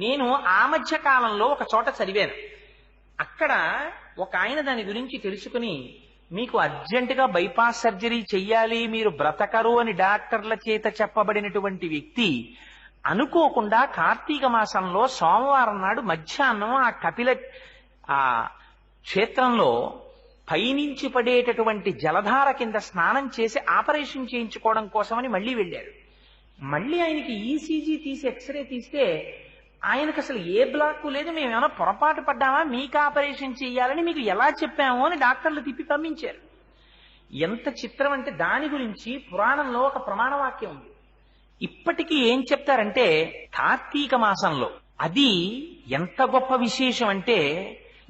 నేను ఆ మధ్య కాలంలో ఒక చోట చదివాను. అక్కడ ఒక ఆయన దాని గురించి తెలుసుకుని మీకు అర్జెంటుగా బైపాస్ సర్జరీ చెయ్యాలి మీరు బ్రతకరు అని డాక్టర్ల చేత చెప్పబడినటువంటి వ్యక్తి అనుకోకుండా కార్తీక మాసంలో సోమవారం నాడు మధ్యాహ్నం ఆ కపిల ఆ క్షేత్రంలో పైనుంచి పడేటటువంటి జలధార కింద స్నానం చేసి ఆపరేషన్ చేయించుకోవడం కోసమని మళ్ళీ వెళ్ళారు మళ్ళీ ఆయనకి ఈసీజీ తీసి ఎక్స్రే తీస్తే ఆయనకు అసలు ఏ బ్లాక్ లేదు మేము ఏమైనా పొరపాటు పడ్డామా? మీకు ఆపరేషన్ చేయాలని మీకు ఎలా చెప్పాము అని డాక్టర్లు తిప్పి పంపించారు. ఎంత చిత్రం అంటే దాని గురించి పురాణంలో ఒక ప్రమాణ వాక్యం ఉంది. ఇప్పటికీ ఏం చెప్తారంటే కార్తీక మాసంలో అది ఎంత గొప్ప విశేషం అంటే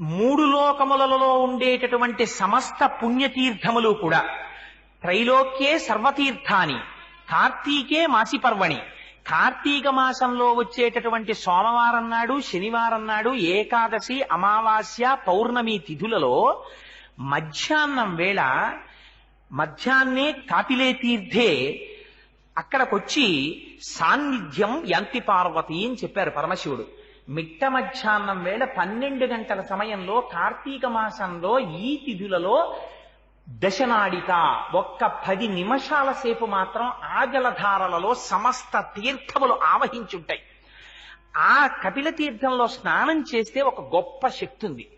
మూడు లోకములలో ఉండేటటువంటి సమస్త పుణ్యతీర్థములు కూడా త్రైలోక్యే సర్వతీర్థాని కార్తీకే మాసి పర్వణి కార్తీక మాసంలో వచ్చేటటువంటి సోమవారం నాడు శనివారం నాడు ఏకాదశి అమావాస్య పౌర్ణమి తిథులలో మధ్యాహ్నం వేళ మధ్యాహ్నే కాపిలే తీర్థే అక్కడకొచ్చి సాన్నిధ్యం యాంతి పార్వతి అని చెప్పారు పరమశివుడు. మిట్ట మధ్యాహ్నం వేళ పన్నెండు గంటల సమయంలో కార్తీక మాసంలో ఈ తిథులలో దశనాడిక ఒక్క పది నిమిషాల సేపు మాత్రం ఆ జలధారలలో సమస్త తీర్థములు ఆవహించుంటాయి. ఆ కపిల తీర్థంలో స్నానం చేస్తే ఒక గొప్ప శక్తి ఉంది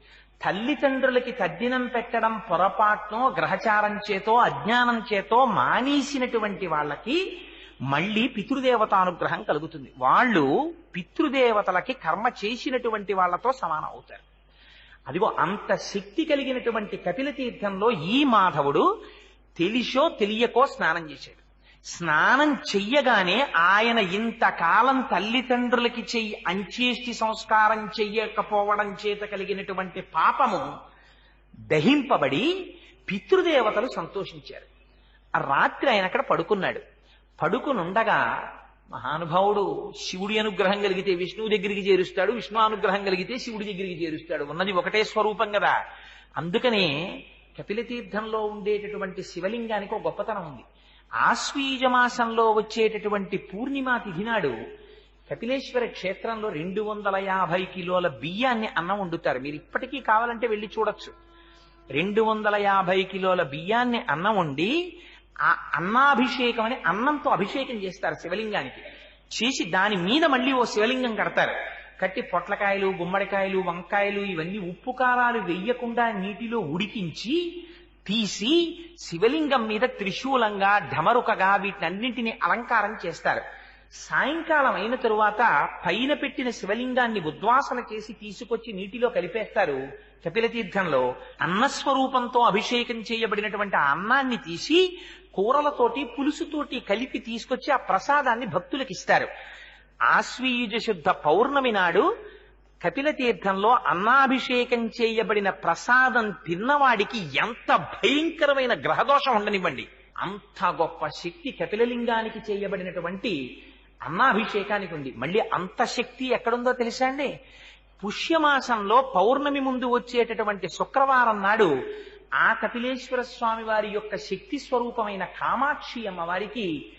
తల్లిదండ్రులకి తద్దినం పెట్టడం పొరపాటునో గ్రహచారం చేతో అజ్ఞానం చేతో మానేసినటువంటి వాళ్ళకి మళ్ళీ పితృదేవతానుగ్రహం కలుగుతుంది. వాళ్ళు పితృదేవతలకి కర్మ చేసినటువంటి వాళ్ళతో సమానం అవుతారు. అదిగో అంత శక్తి కలిగినటువంటి కపిల తీర్థంలో ఈ మాధవుడు తెలిసో తెలియకో స్నానం చేశాడు. స్నానం చెయ్యగానే ఆయన ఇంతకాలం తల్లిదండ్రులకి చెయ్యి అంచేష్టి సంస్కారం చెయ్యకపోవడం చేత కలిగినటువంటి పాపము దహింపబడి పితృదేవతలు సంతోషించారు. ఆ రాత్రి ఆయన అక్కడ పడుకున్నాడు. పడుకునుండగా మహానుభావుడు శివుడి అనుగ్రహం కలిగితే విష్ణువు దగ్గరికి చేరుస్తాడు విష్ణు అనుగ్రహం కలిగితే శివుడి దగ్గరికి చేరుస్తాడు. ఉన్నది ఒకటే స్వరూపం కదా. అందుకనే కపిలతీర్థంలో ఉండేటటువంటి శివలింగానికి ఒక గొప్పతనం ఉంది. ఆశ్వీజ మాసంలో వచ్చేటటువంటి పూర్ణిమ తిథి నాడు కపిలేశ్వర క్షేత్రంలో రెండు వందల యాభై కిలోల బియ్యాన్ని అన్నం వండుతారు. మీరు ఇప్పటికీ కావాలంటే వెళ్ళి చూడొచ్చు. రెండు వందల యాభై కిలోల బియ్యాన్ని అన్నం వండి ఆ అన్నాభిషేకం అని అన్నంతో అభిషేకం చేస్తారు శివలింగానికి. చేసి దాని మీద మళ్ళీ ఓ శివలింగం కడతారు. కట్టి పొట్లకాయలు గుమ్మడికాయలు వంకాయలు ఇవన్నీ ఉప్పు కారాలు వెయ్యకుండా నీటిలో ఉడికించి తీసి శివలింగం మీద త్రిశూలంగా ఢమరుకగా వీటినన్నింటినీ అలంకారం చేస్తారు. సాయంకాలం అయిన తరువాత పైన పెట్టిన శివలింగాన్ని ఉద్వాసన చేసి తీసుకొచ్చి నీటిలో కలిపేస్తారు. కపిల తీర్థంలో అన్నస్వరూపంతో అభిషేకం చేయబడినటువంటి ఆ అన్నాన్ని తీసి కూరలతోటి పులుసుతోటి కలిపి తీసుకొచ్చి ఆ ప్రసాదాన్ని భక్తులకు ఇస్తారు. ఆశ్వీయుజ శుద్ధ పౌర్ణమి నాడు కపిల తీర్థంలో అన్నాభిషేకం చేయబడిన ప్రసాదం తిన్నవాడికి ఎంత భయంకరమైన గ్రహదోషం ఉండనివ్వండి. అంత గొప్ప శక్తి కపిలలింగానికి చేయబడినటువంటి అన్నాభిషేకానికి ఉంది. మళ్ళీ అంత శక్తి ఎక్కడుందో తెలుసా అండి? పుష్యమాసంలో పౌర్ణమి ముందు వచ్చేటటువంటి శుక్రవారం నాడు ఆ కపిలేశ్వర స్వామి వారి యొక్క శక్తి స్వరూపమైన కామాక్షి అమ్మవారికి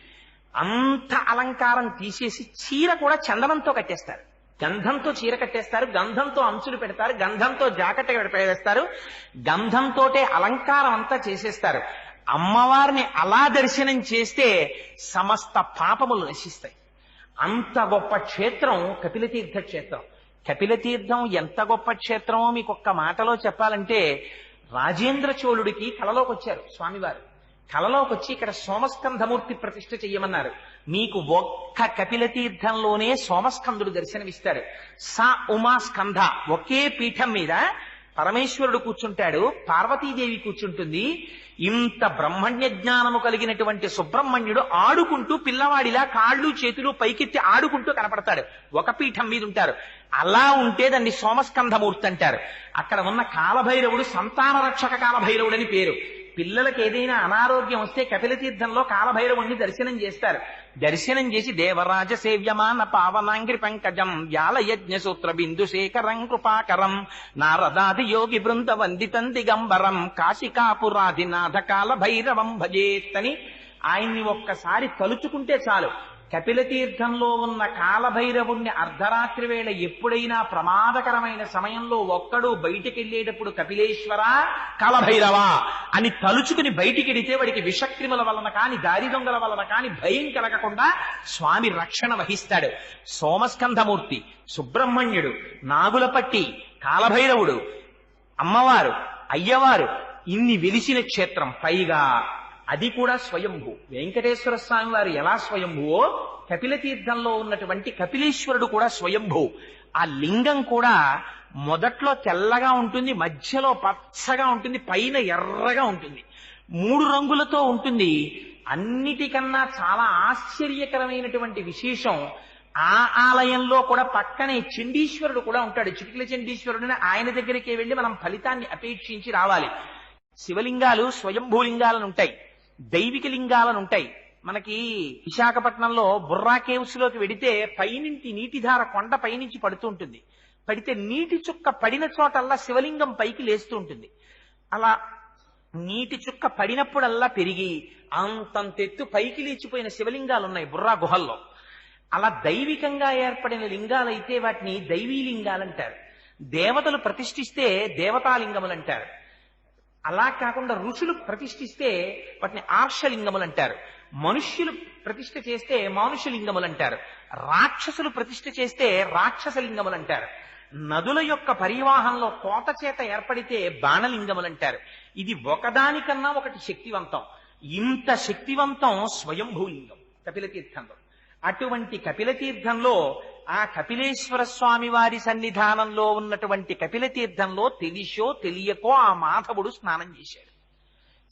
అంత అలంకారం తీసేసి చీర కూడా చందనంతో కట్టేస్తారు. గంధంతో చీర కట్టేస్తారు గంధంతో అంచులు పెడతారు గంధంతో జాకెట్ వేస్తారు గంధంతోటే అలంకారం అంతా చేసేస్తారు. అమ్మవారిని అలా దర్శనం చేస్తే సమస్త పాపములు నశిస్తాయి. అంత గొప్ప క్షేత్రం కపిలతీర్థ క్షేత్రం. కపిలతీర్థం ఎంత గొప్ప క్షేత్రమో మీకు ఒక్క మాటలో చెప్పాలంటే రాజేంద్ర చోళుడికి కలలోకి వచ్చారు స్వామివారు. కలలోకి వచ్చి ఇక్కడ సోమస్కంధమూర్తి ప్రతిష్ఠ చెయ్యమన్నారు. మీకు ఒక్క కపిల తీర్థంలోనే సోమస్కందుడు దర్శనమిస్తాడు సా ఉమా స్కంధ ఒకే పీఠం మీద పరమేశ్వరుడు కూర్చుంటాడు పార్వతీదేవి కూర్చుంటుంది. ఇంత బ్రహ్మణ్య జ్ఞానము కలిగినటువంటి సుబ్రహ్మణ్యుడు ఆడుకుంటూ పిల్లవాడిలా కాళ్ళు చేతులు పైకెత్తి ఆడుకుంటూ కనపడతాడు. ఒక పీఠం మీద ఉంటారు అలా ఉంటే దాన్ని సోమస్కంధమూర్తి అంటారు. అక్కడ ఉన్న కాలభైరవుడు సంతాన రక్షక కాలభైరవుడని పేరు. పిల్లలకి ఏదైనా అనారోగ్యం వస్తే కపిల తీర్థంలో కాలభైరవుణ్ణి దర్శనం చేస్తారు. దర్శనం చేసి దేవరాజ సేవ్యమాన పావనాంగ్రి పంకజం వ్యాల యజ్ఞ సూత్ర బిందు శేఖరం కృపాకరం నారదాది యోగి బృంద వందితం దిగంబరం కాశికాపురాధినాథ కాల భైరవం భజేత్తని ఆయన్ని ఒక్కసారి తలుచుకుంటే చాలు. కపిలతీర్థంలో ఉన్న కాలభైరవుణ్ణి అర్ధరాత్రి వేళ ఎప్పుడైనా ప్రమాదకరమైన సమయంలో ఒక్కడు బయటికి వెళ్ళేటప్పుడు కపిలేశ్వర కాలభైరవ అని తలుచుకుని బయటికెడితే వాడికి విషక్రిముల వలన కాని దారి దొంగల వలన కాని భయం కలగకుండా స్వామి రక్షణ వహిస్తాడు. సోమస్కంధమూర్తి సుబ్రహ్మణ్యుడు నాగులపట్టి కాలభైరవుడు అమ్మవారు అయ్యవారు ఇన్ని వెలిసిన క్షేత్రం. పైగా అది కూడా స్వయంభూ. వెంకటేశ్వర స్వామి వారు ఎలా స్వయంభువో కపిల తీర్థంలో ఉన్నటువంటి కపిలేశ్వరుడు కూడా స్వయంభూ. ఆ లింగం కూడా మొదట్లో తెల్లగా ఉంటుంది మధ్యలో పచ్చగా ఉంటుంది పైన ఎర్రగా ఉంటుంది. మూడు రంగులతో ఉంటుంది. అన్నిటికన్నా చాలా ఆశ్చర్యకరమైనటువంటి విశేషం ఆ ఆలయంలో కూడా పక్కనే చండీశ్వరుడు కూడా ఉంటాడు. చిటికల చండీశ్వరుడిని ఆయన దగ్గరికి వెళ్ళి మనం ఫలితాన్ని అపేక్షించి రావాలి. శివలింగాలు స్వయంభూలింగాలను ఉంటాయి. దైవిక లింగాలను ఉంటాయి. మనకి విశాఖపట్నంలో బుర్రా కేవ్స్లోకి వెడితే పైనుంచి నీటిధార కొండ పైనుంచి పడుతూ ఉంటుంది. పడితే నీటి చుక్క పడిన చోటల్లా శివలింగం పైకి లేస్తూ ఉంటుంది. అలా నీటి చుక్క పడినప్పుడల్లా పెరిగి అంతంతెత్తు పైకి లేచిపోయిన శివలింగాలు ఉన్నాయి బుర్రా గుహల్లో. అలా దైవికంగా ఏర్పడిన లింగాలైతే వాటిని దైవీ లింగాలంటారు దేవతలు ప్రతిష్ఠిస్తే దేవతాలింగములు అంటారు అలా కాకుండా ఋషులు ప్రతిష్ఠిస్తే వాటిని ఆర్షలింగములు అంటారు. మనుష్యులు ప్రతిష్ఠ చేస్తే మానుషలింగములు అంటారు. రాక్షసులు ప్రతిష్ఠ చేస్తే రాక్షసలింగములు అంటారు. నదుల యొక్క పరివాహంలో కోత చేత ఏర్పడితే బాణలింగములు అంటారు. ఇది ఒకదానికన్నా ఒకటి శక్తివంతం. ఇంత శక్తివంతం స్వయంభూలింగం కపిలతీర్థంలో. అటువంటి కపిలతీర్థంలో ఆ కపిలేశ్వర స్వామి వారి సన్నిధానంలో ఉన్నటువంటి కపిల తీర్థంలో తెలిసో తెలియకో ఆ మాధవుడు స్నానం చేశాడు.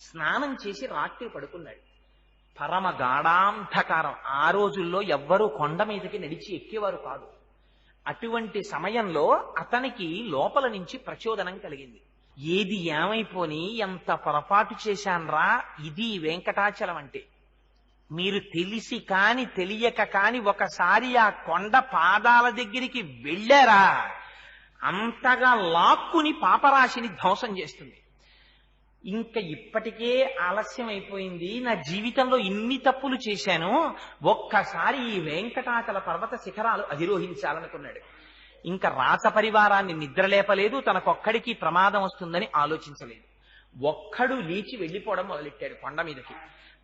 స్నానం చేసి రాత్రి పడుకున్నాడు. పరమ గాఢాంధకారం. ఆ రోజుల్లో ఎవ్వరూ కొండ మీదకి నడిచి ఎక్కేవారు కాదు. అటువంటి సమయంలో అతనికి లోపల నుంచి ప్రచోదనం కలిగింది. ఏది ఏమైపోని ఎంత పొరపాటు చేశాన్రా ఇది వెంకటాచలం అంటే మీరు తెలిసి కాని తెలియక కాని ఒకసారి ఆ కొండ పాదాల దగ్గరికి వెళ్ళారా? అంతగా లాక్కుని పాపరాశిని ధ్వంసం చేస్తుంది. ఇంకా ఇప్పటికే ఆలస్యం అయిపోయింది నా జీవితంలో ఇన్ని తప్పులు చేశాను. ఒక్కసారి ఈ వెంకటాచల పర్వత శిఖరాలు అధిరోహించాలనుకున్నాడు. ఇంకా రాత పరివారాన్ని నిద్రలేపలేదు. తనకొక్కడికి ప్రమాదం వస్తుందని ఆలోచించలేదు. ఒక్కడు లేచి వెళ్ళిపోవడం మొదలెట్టాడు కొండ మీదకి.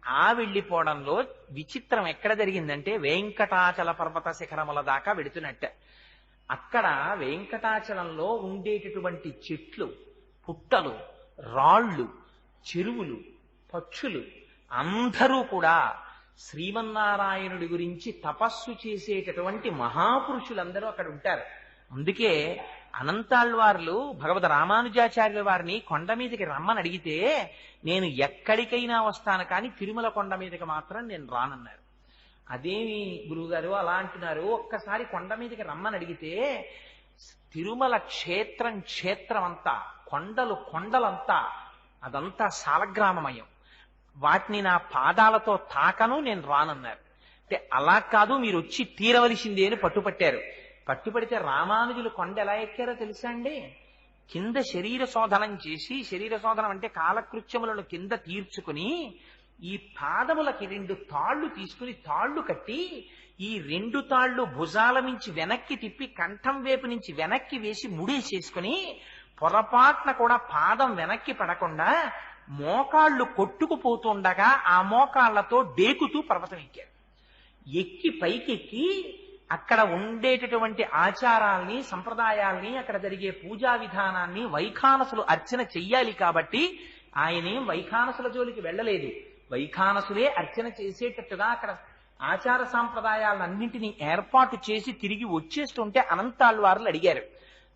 ఆ వెళ్ళిపోవడంలో విచిత్రం ఎక్కడ జరిగిందంటే వెంకటాచల పర్వత శిఖరముల దాకా వెడుతున్నట్ట. అక్కడ వెంకటాచలంలో ఉండేటటువంటి చెట్లు పుట్టలు రాళ్ళు చెరువులు పక్షులు అందరూ కూడా శ్రీమన్నారాయణుడి గురించి తపస్సు చేసేటటువంటి మహాపురుషులందరూ అక్కడ ఉంటారు. అందుకే అనంతాళ్వార్లు భగవద్ రామానుజాచార్యుల వారిని కొండ మీదకి రమ్మని అడిగితే నేను ఎక్కడికైనా వస్తాను కానీ తిరుమల కొండ మీదకి మాత్రం నేను రానన్నారు. అదేమి గురువుగారు అలా అంటున్నారు. ఒక్కసారి కొండ మీదకి రమ్మని అడిగితే తిరుమల క్షేత్రం క్షేత్రం అంతా కొండలు కొండలంతా అదంతా సాలగ్రామమయం. వాటిని నా పాదాలతో తాకను నేను రానన్నారు. అంటే అలా కాదు మీరు వచ్చి తీరవలసిందే అని పట్టుపట్టారు. పట్టుపడితే రామానుజులు కొండ ఎలా ఎక్కారో తెలుసా అండి? కింద శరీర శోధనం చేసి శరీర శోధనం అంటే కాలకృత్యములను కింద తీర్చుకుని ఈ పాదములకి రెండు తాళ్ళు తీసుకుని తాళ్ళు కట్టి ఈ రెండు తాళ్ళు భుజాల నుంచి వెనక్కి తిప్పి కంఠం వైపు నుంచి వెనక్కి వేసి ముడేసేసుకుని పొరపాటున కూడా పాదం వెనక్కి పడకుండా మోకాళ్ళు కొట్టుకుపోతుండగా ఆ మోకాళ్ళతో డేకుతూ పర్వతం ఎక్కారు. ఎక్కి పైకెక్కి అక్కడ ఉండేటటువంటి ఆచారాల్ని సంప్రదాయాల్ని అక్కడ జరిగే పూజా విధానాన్ని వైఖానసులు అర్చన చెయ్యాలి కాబట్టి ఆయనేం వైఖానసుల జోలికి వెళ్ళలేదు. వైఖానసులే అర్చన చేసేటట్టుగా అక్కడ ఆచార సాంప్రదాయాలన్నింటినీ ఏర్పాటు చేసి తిరిగి వచ్చేస్తుంటే అనంతాళ్వార్లు అడిగారు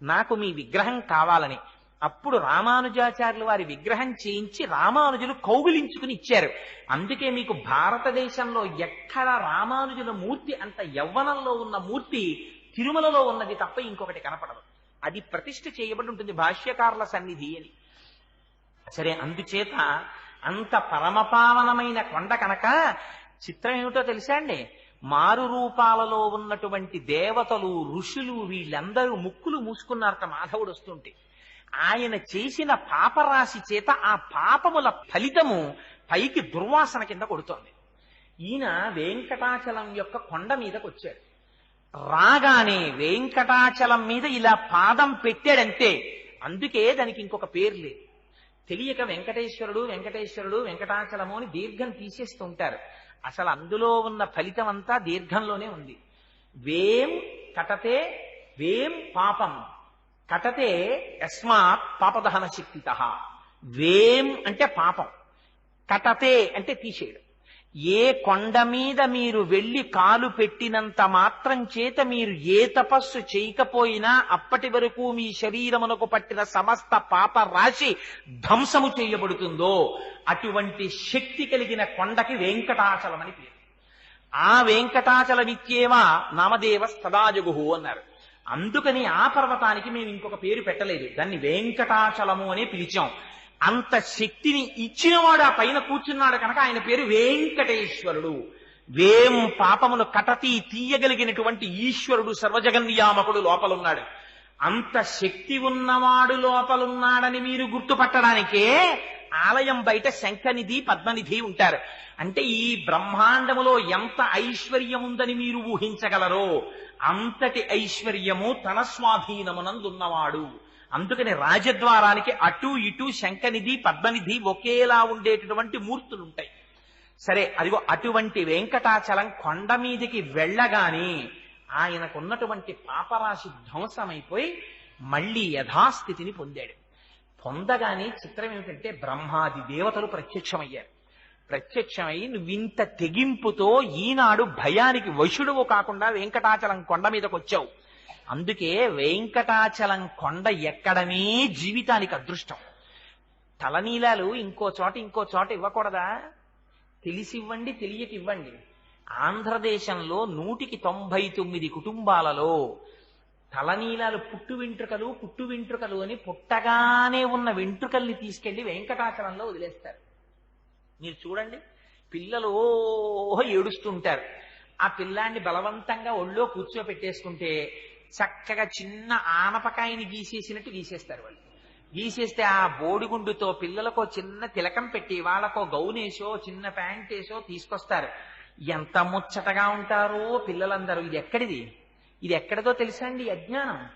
నాకు మీ విగ్రహం కావాలని అప్పుడు రామానుజాచార్యులు వారి విగ్రహం చేయించి రామానుజులు కౌగిలించుకుని ఇచ్చారు. అందుకే మీకు భారతదేశంలో ఎక్కడ రామానుజుల మూర్తి అంత యవ్వనంలో ఉన్న మూర్తి తిరుమలలో ఉన్నది తప్ప ఇంకొకటి కనపడదు. అది ప్రతిష్ఠ చేయబడి ఉంటుంది భాష్యకారుల సన్నిధి అని. సరే అందుచేత అంత పరమపావనమైన కొండ కనుక చిత్రం ఏమిటో తెలుసా అండి? మారు రూపాలలో ఉన్నటువంటి దేవతలు ఋషులు వీళ్ళందరూ ముక్కులు మూసుకున్నారట మాధవుడు వస్తుంటే. ఆయన చేసిన పాపరాశి చేత ఆ పాపముల ఫలితము పైకి దుర్వాసన కింద కొడుతోంది. ఈయన వెంకటాచలం యొక్క కొండ మీదకు వచ్చాడు రాగానే వెంకటాచలం మీద ఇలా పాదం పెట్టాడంతే అందుకే దానికి ఇంకొక పేరు లేదు. తెలియక వెంకటేశ్వరుడు వెంకటేశ్వరుడు వెంకటాచలము అని దీర్ఘం తీసేస్తూ ఉంటారు. అసలు అందులో ఉన్న ఫలితం అంతా దీర్ఘంలోనే ఉంది. వేం కటతే వేం పాపం కటతే యస్మాత్ పాపదహన శక్తిత వేం అంటే పాపం. కటతే అంటే తీసేయడం. ఏ కొండ మీద మీరు వెళ్ళి కాలు పెట్టినంత మాత్రం చేత మీరు ఏ తపస్సు చేయకపోయినా అప్పటి వరకు మీ శరీరమునకు పట్టిన సమస్త పాప రాశి ధ్వంసము చేయబడుతుందో అటువంటి శక్తి కలిగిన కొండకి వెంకటాచలం అని పేరు. ఆ వెంకటాచలమిత్యేవా నామదేవ సదాజగుహు అన్నారు. అందుకని ఆ పర్వతానికి మేము ఇంకొక పేరు పెట్టలేదు. దాన్ని వెంకటాచలము అనే పిలిచాం. అంత శక్తిని ఇచ్చినవాడు ఆ పైన కూర్చున్నాడు కనుక ఆయన పేరు వెంకటేశ్వరుడు. వేం పాపమును కటతి తీయగలిగినటువంటి ఈశ్వరుడు సర్వజగన్యామకుడు లోపలున్నాడు. అంత శక్తి ఉన్నవాడు లోపలున్నాడని మీరు గుర్తుపట్టడానికే ఆలయం బయట శంఖనిధి పద్మనిధి ఉంటారు. అంటే ఈ బ్రహ్మాండములో ఎంత ఐశ్వర్యం ఉందని మీరు ఊహించగలరో అంతటి ఐశ్వర్యము తన స్వాధీనమునందున్నవాడు అందుకని రాజద్వారానికి అటు ఇటు శంఖనిధి పద్మనిధి ఒకేలా ఉండేటటువంటి మూర్తులుంటాయి. సరే అదిగో అటువంటి వెంకటాచలం కొండ మీదికి వెళ్ళగానే ఆయనకున్నటువంటి పాపరాశి ధ్వంసమైపోయి మళ్ళీ యథాస్థితిని పొందాడు. పొందగానే చిత్రం ఏమిటంటే బ్రహ్మాది దేవతలు ప్రత్యక్షమయ్యారు. ప్రత్యక్షమై నువ్వింత తెగింపుతో ఈనాడు భయానికి వశుడువు కాకుండా వెంకటాచలం కొండ మీదకి వచ్చావు అందుకే వెంకటాచలం కొండ ఎక్కడమే జీవితానికి అదృష్టం. తలనీలాలు ఇంకో చోట ఇంకో చోట ఇవ్వకూడదా? తెలిసి ఇవ్వండి తెలియక ఇవ్వండి ఆంధ్రదేశంలో నూటికి తొంభై తొమ్మిది కుటుంబాలలో తలనీలాలు పుట్టు వెంట్రుకలు పుట్టు వెంట్రుకలు అని పుట్టగానే ఉన్న వెంట్రుకల్ని తీసుకెళ్ళి వెంకటాచలంలో వదిలేస్తారు. మీరు చూడండి పిల్లలు ఏడుస్తుంటారు. ఆ పిల్లాన్ని బలవంతంగా ఒళ్ళో కూర్చోపెట్టేసుకుంటే చక్కగా చిన్న ఆనపకాయని గీసేసినట్టు గీసేస్తారు వాళ్ళు. గీసేస్తే ఆ బోడిగుండుతో పిల్లలకో చిన్న తిలకం పెట్టి వాళ్ళకో గౌనేసో చిన్న ప్యాంటేసో తీసుకొస్తారు. ఎంత ముచ్చటగా ఉంటారో పిల్లలందరూ. ఇది ఎక్కడిది? ఇది ఎక్కడిదో తెలుసా అండి అజ్ఞానం?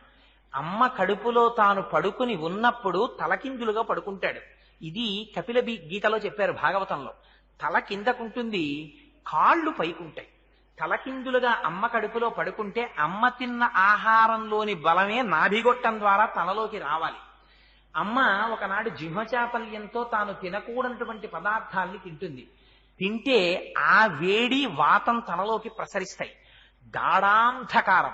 అమ్మ కడుపులో తాను పడుకుని ఉన్నప్పుడు తలకిందులుగా పడుకుంటాడు. ఇది కపిల గీతలో చెప్పారు భాగవతంలో. తల కిందకుంటుంది కాళ్ళు పైకుంటాయి. తలకిందులుగా అమ్మ కడుపులో పడుకుంటే అమ్మ తిన్న ఆహారంలోని బలమే నాభిగొట్టం ద్వారా తనలోకి రావాలి. అమ్మ ఒకనాడు జిహ్మచాపల్యంతో తాను తినకూడనటువంటి పదార్థాల్ని తింటుంది. తింటే ఆ వేడి వాతం తనలోకి ప్రసరిస్తాయి. గాఢాంధకారం.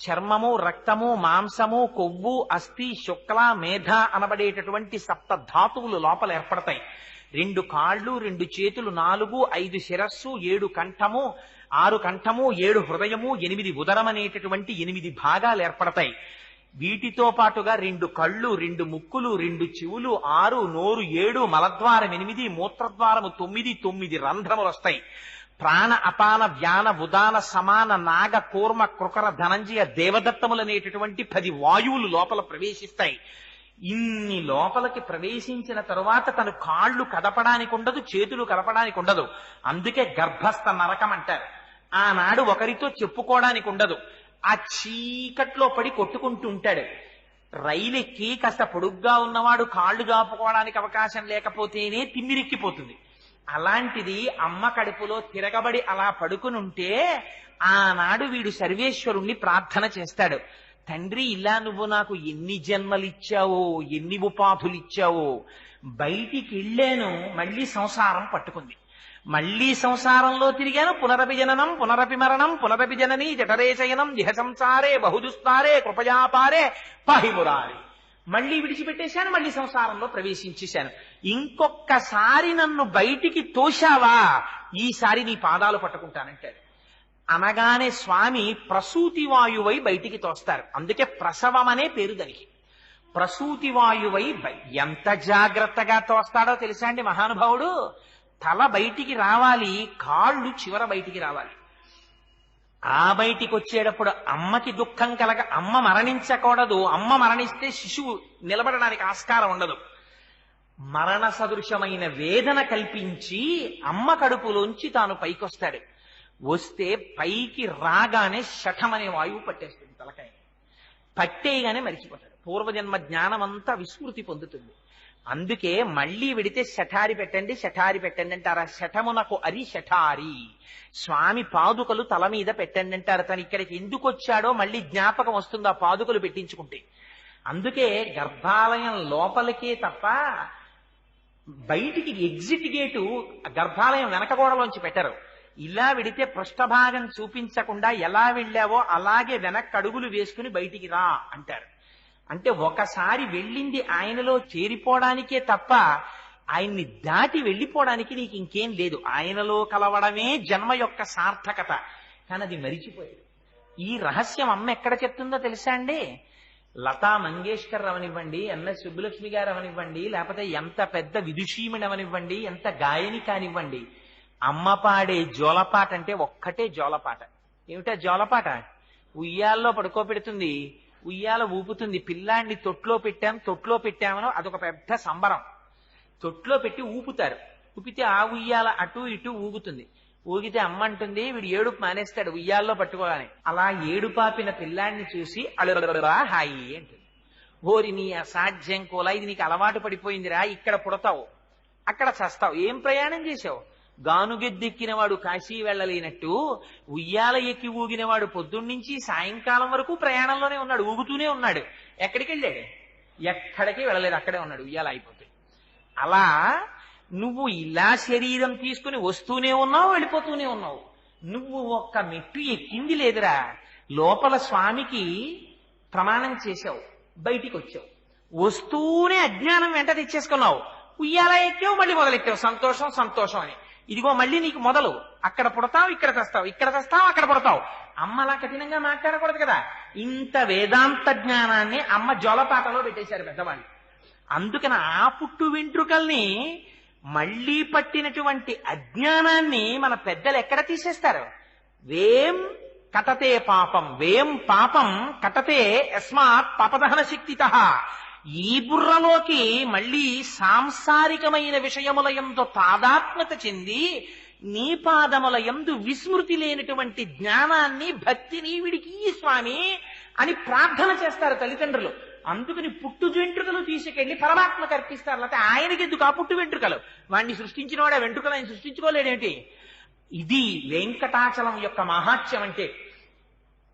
చర్మము రక్తము మాంసము కొవ్వు అస్థి శుక్ల మేధ అనబడేటటువంటి సప్త ధాతువులు లోపల ఏర్పడతాయి. రెండు కాళ్ళు రెండు చేతులు నాలుగు ఐదు శిరస్సు ఏడు కంఠము ఆరు కంఠము ఏడు హృదయము ఎనిమిది ఉదరం అనేటటువంటి ఎనిమిది భాగాలు ఏర్పడతాయి. వీటితో పాటుగా రెండు కళ్ళు రెండు ముక్కులు రెండు చెవులు ఆరు నోరు ఏడు మలద్వారం ఎనిమిది మూత్రద్వారము తొమ్మిది తొమ్మిది రంధ్రములు వస్తాయి. ప్రాణ అపాన వ్యాన ఉదాన సమాన నాగ కూర్మ కృకర ధనంజయ దేవదత్తములనేటటువంటి పది వాయువులు లోపల ప్రవేశిస్తాయి. ఇన్ని లోపలికి ప్రవేశించిన తరువాత తను కాళ్ళు కదపడానికి ఉండదు చేతులు కదపడానికి ఉండదు. అందుకే గర్భస్థ నరకం అంటారు. ఆనాడు ఒకరితో చెప్పుకోవడానికి ఉండదు. ఆ చీకట్లో పడి కొట్టుకుంటూ ఉంటాడు. రైలు ఎక్కి కాస్త పొడుగ్గా ఉన్నవాడు కాళ్ళు కాపుకోవడానికి అవకాశం లేకపోతేనే తిమ్మిరెక్కిపోతుంది. అలాంటిది అమ్మ కడుపులో తిరగబడి అలా పడుకునుంటే ఆనాడు వీడు సర్వేశ్వరుణ్ణి ప్రార్థన చేస్తాడు. తండ్రి ఇలా నువ్వు నాకు ఎన్ని జన్మలిచ్చావో ఎన్ని ఉపాధులిచ్చావో బయటికి వెళ్ళాను మళ్ళీ సంసారం పట్టుకుంది. మళ్ళీ సంసారంలో తిరిగాను పునరపి జననం పునరపి మరణం పునరపి జనని జఠరేశయనం ఇహ సంసారే బహుదుస్తారే కృపయాపారే పాహిమురారి మళ్ళీ విడిచిపెట్టేశాను మళ్ళీ సంసారంలో ప్రవేశించేశాను. ఇంకొక్కసారి నన్ను బయటికి తోశావా? ఈసారి నీ పాదాలు పట్టుకుంటానంటాడు. అనగానే స్వామి ప్రసూతి వాయువై బయటికి తోస్తారు. అందుకే ప్రసవం అనే పేరు దానికి. ప్రసూతి వాయువై ఎంత జాగ్రత్తగా తోస్తాడో తెలుసా అండి మహానుభావుడు? తల బయటికి రావాలి కాళ్ళు చివర బయటికి రావాలి. ఆ బయటికి వచ్చేటప్పుడు అమ్మకి దుఃఖం కలగ అమ్మ మరణించకూడదు. అమ్మ మరణిస్తే శిశువు నిలబడడానికి ఆస్కారం ఉండదు. మరణ సదృశమైన వేదన కల్పించి అమ్మ కడుపులోంచి తాను పైకొస్తాడు. వస్తే పైకి రాగానే శఠమనే వాయువు పట్టేస్తుంది తలకాయ. పట్టేయగానే మరిచిపోతాడు. పూర్వజన్మ జ్ఞానం అంతా విస్మృతి పొందుతుంది. అందుకే మళ్ళీ విడితే శఠారి పెట్టండి శఠారి పెట్టండి అంటారు. ఆ శఠమునకు అరి శఠారి. స్వామి పాదుకలు తల మీద పెట్టండి అంటారు. తను ఇక్కడికి ఎందుకు వచ్చాడో మళ్ళీ జ్ఞాపకం వస్తుంది ఆ పాదుకలు పెట్టించుకుంటే. అందుకే గర్భాలయం లోపలికే తప్ప బయటికి ఎగ్జిట్ గేటు గర్భాలయం వెనక గోడలోంచి పెట్టరు. ఇలా విడితే పృష్ఠభాగం చూపించకుండా ఎలా వెళ్ళావో అలాగే వెనక్కి అడుగులు వేసుకుని బయటికి రా అంటారు. అంటే ఒకసారి వెళ్ళింది ఆయనలో చేరిపోవడానికే తప్ప ఆయన్ని దాటి వెళ్ళిపోవడానికి నీకు ఇంకేం లేదు. ఆయనలో కలవడమే జన్మ యొక్క సార్థకత. కానీ అది మరిచిపోయాడు. ఈ రహస్యం అమ్మ ఎక్కడ చెప్తుందో తెలుసా అండి? లతా మంగేష్కర్ అవనివ్వండి ఎంఎస్ సుబ్బులక్ష్మి గారు అవనివ్వండి లేకపోతే ఎంత పెద్ద విదుషీమణి అవనివ్వండి ఎంత గాయని కానివ్వండి అమ్మ పాడే జోలపాట అంటే ఒక్కటే జోలపాట. ఏమిటా జోలపాట? ఉయ్యాల్లో పడుకోబెడుతుంది ఉయ్యాల ఊపుతుంది పిల్లాన్ని తొట్లో పెట్టాం తొట్లో పెట్టామనో అదొక పెద్ద సంబరం. తొట్లో పెట్టి ఊపుతారు. ఊపితే ఆ ఉయ్యాల అటు ఇటు ఊగుతుంది. ఊగితే అమ్మ అంటుంది వీడు ఏడుపు మానేస్తాడు ఉయ్యాల్లో పట్టుకోగానే. అలా ఏడుపాపిన పిల్లాన్ని చూసి అడురా హాయి అంటుంది ఓరి నీ అసాధ్యం కోలా ఇది నీకు అలవాటు పడిపోయిందిరా ఇక్కడ పుడతావు అక్కడ చస్తావు ఏం ప్రయాణం చేసావు గానుగెద్దెక్కిన వాడు కాశీ వెళ్ళలేనట్టు ఉయ్యాల ఎక్కి ఊగినవాడు పొద్దున్నుంచి సాయంకాలం వరకు ప్రయాణంలోనే ఉన్నాడు ఊగుతూనే ఉన్నాడు ఎక్కడికి వెళ్ళాడు ఎక్కడికి వెళ్ళలేదు అక్కడే ఉన్నాడు ఉయ్యాల అయిపోతే అలా నువ్వు ఇలా శరీరం తీసుకుని వస్తూనే ఉన్నావు వెళ్ళిపోతూనే ఉన్నావు. నువ్వు ఒక్క మెట్టు ఎక్కింది లేదురా. లోపల స్వామికి ప్రమాణం చేశావు బయటికి వచ్చావు వస్తూనే అజ్ఞానం వెంట తెచ్చేసుకున్నావు. ఉయ్యాల ఎక్కావు మళ్ళీ మొదలెట్టావు సంతోషం సంతోషం అని. ఇదిగో మళ్ళీ నీకు మొదలు. అక్కడ పుడతావు ఇక్కడ తెస్తావు. ఇక్కడ తెస్తావు అక్కడ పుడతావు. అమ్మ అలా కఠినంగా మాట్లాడకూడదు కదా. ఇంత వేదాంత జ్ఞానాన్ని అమ్మ జోలపాటలో పెట్టేశారు పెద్దవాళ్ళు. అందుకని ఆ పుట్టు వెంట్రుకల్ని మళ్ళీ పట్టినటువంటి అజ్ఞానాన్ని మన పెద్దలు ఎక్కడ తీసేస్తారు? వేం కటతే పాపం వేం పాపం కటతే యస్మాత్ పాపదహన శక్తిత. ఈ బుర్రలోకి మళ్ళీ సాంసారికమైన విషయముల యందు తాదాత్మ్యత చెంది నీ పాదముల విస్మృతి లేనటువంటి జ్ఞానాన్ని భక్తిని వీడికి స్వామి అని ప్రార్థన చేస్తారు తల్లిదండ్రులు. అందుకని పుట్టు వెంట్రుకలు తీసుకెళ్ళి పరమాత్మకు అర్పిస్తారు. లేకపోతే ఆయనకి ఎందుకు ఆ పుట్టు వెంట్రుకలు? వాడిని సృష్టించిన వాడు ఆ వెంట్రుకలు ఆయన సృష్టించుకోలేడేంటి ఇది వెంకటాచలం యొక్క మహాత్యం అంటే.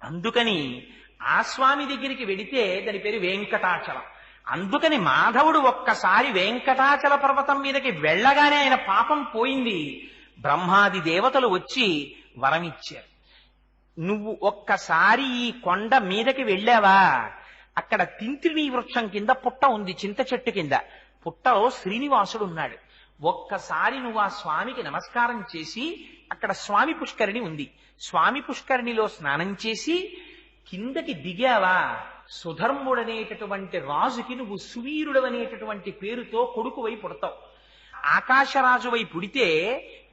అందుకని ఆ స్వామి దగ్గరికి వెడితే దాని పేరు వెంకటాచలం. అందుకని మాధవుడు ఒక్కసారి వెంకటాచల పర్వతం మీదకి వెళ్ళగానే ఆయన పాపం పోయింది. బ్రహ్మాది దేవతలు వచ్చి వరమిచ్చారు. నువ్వు ఒక్కసారి ఈ కొండ మీదకి వెళ్ళావా? అక్కడ తింత్రిణీ వృక్షం కింద పుట్ట ఉంది చింత చెట్టు కింద. పుట్టలో శ్రీనివాసుడు ఉన్నాడు ఒక్కసారి నువ్వు ఆ స్వామికి నమస్కారం చేసి అక్కడ స్వామి పుష్కరిణి ఉంది. స్వామి పుష్కరిణిలో స్నానం చేసి కిందకి దిగావా? సుధర్ముడనేటటువంటి రాజుకి నువ్వు సువీరుడు అనేటటువంటి పేరుతో కొడుకువై పుడతావు. ఆకాశరాజువై పుడితే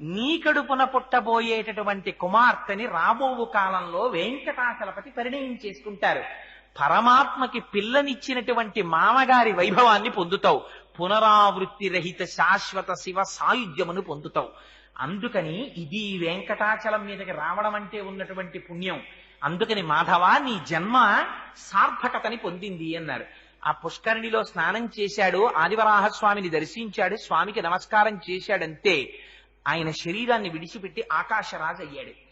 నీ కడుపున పుట్టబోయేటటువంటి కుమార్తెని రాబోవు కాలంలో వెంకటాచలపతి పరిణయం చేసుకుంటారు. పరమాత్మకి పిల్లనిచ్చినటువంటి మామగారి వైభవాన్ని పొందుతావు. పునరావృత్తి రహిత శాశ్వత శివ సాయుధ్యమును పొందుతావు. అందుకని ఇది వెంకటాచలం మీదకి రావడం అంటే ఉన్నటువంటి పుణ్యం. అందుకని మాధవ నీ జన్మ సార్థకతని పొందింది అన్నారు. ఆ పుష్కరిణిలో స్నానం చేశాడు ఆదివరాహస్వామిని దర్శించాడు స్వామికి నమస్కారం చేశాడంతే. ఆయన శరీరాన్ని విడిచిపెట్టి ఆకాశరాజు అయ్యాడు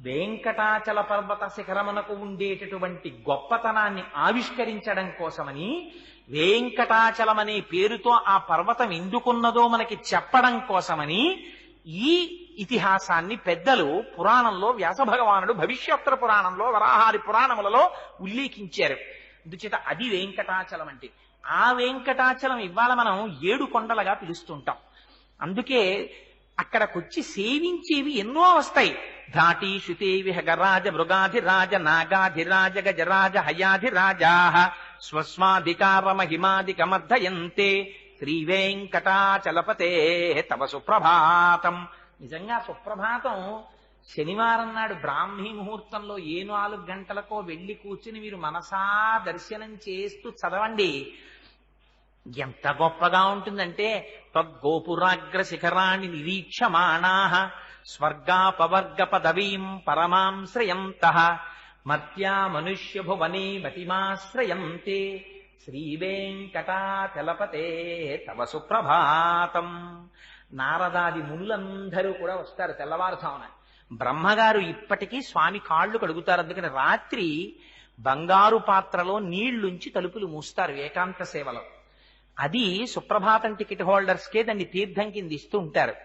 వెంకటాచల పర్వత శిఖరమునకు ఉండేటటువంటి గొప్పతనాన్ని ఆవిష్కరించడం కోసమని వెంకటాచలం అనే పేరుతో ఆ పర్వతం ఎందుకున్నదో మనకి చెప్పడం కోసమని ఈ ఇతిహాసాన్ని పెద్దలు పురాణంలో వ్యాస భగవానుడు భవిష్యోత్తర పురాణంలో వరాహారి పురాణములలో ఉల్లేఖించారు. అందుచేత అది వెంకటాచలం అంటే. ఆ వెంకటాచలం ఇవాళ మనం ఏడు కొండలుగా పిలుస్తుంటాం. అందుకే అక్కడికొచ్చి సేవించేవి ఎన్నో వస్తాయి. ధాటి విహగరాజ మృగాధిరాజ నాగాధిరాజ గజరాజ హయాధిరాజా స్వస్వాధికార మహిమాదికమర్ధయంతే శ్రీ వెంకటాచలపతే తవ సుప్రభాతం నిజంగా సుప్రభాతం శనివారం నాడు బ్రాహ్మీ ముహూర్తంలో ఏ నాలుగు గంటలకో వెళ్ళి కూర్చుని మీరు మనసా దర్శనం చేస్తూ చదవండి. ఎంత గొప్పగా ఉంటుందంటే తద్గోపురాగ్ర శిఖరాన్ని నిరీక్షమాణా స్వర్గాపవర్గ పదవీం పరమాం శ్రయంత మర్త్యా మనుష్య భువనే మతిమాశ్రయంతే శ్రీ వెంకటాచలపతే తవ సుప్రభాతం. నారదాది మునులందరూ కూడా వస్తారు తెల్లవారుజామున. బ్రహ్మగారు ఇప్పటికీ స్వామి కాళ్ళు కడుగుతారు అందుకని రాత్రి బంగారు పాత్రలో నీళ్ళుంచి తలుపులు మూస్తారు ఏకాంత సేవలో. అది సుప్రభాతం టికెట్ హోల్డర్స్కే దాన్ని తీర్థం కింద ఇస్తూ ఉంటారు.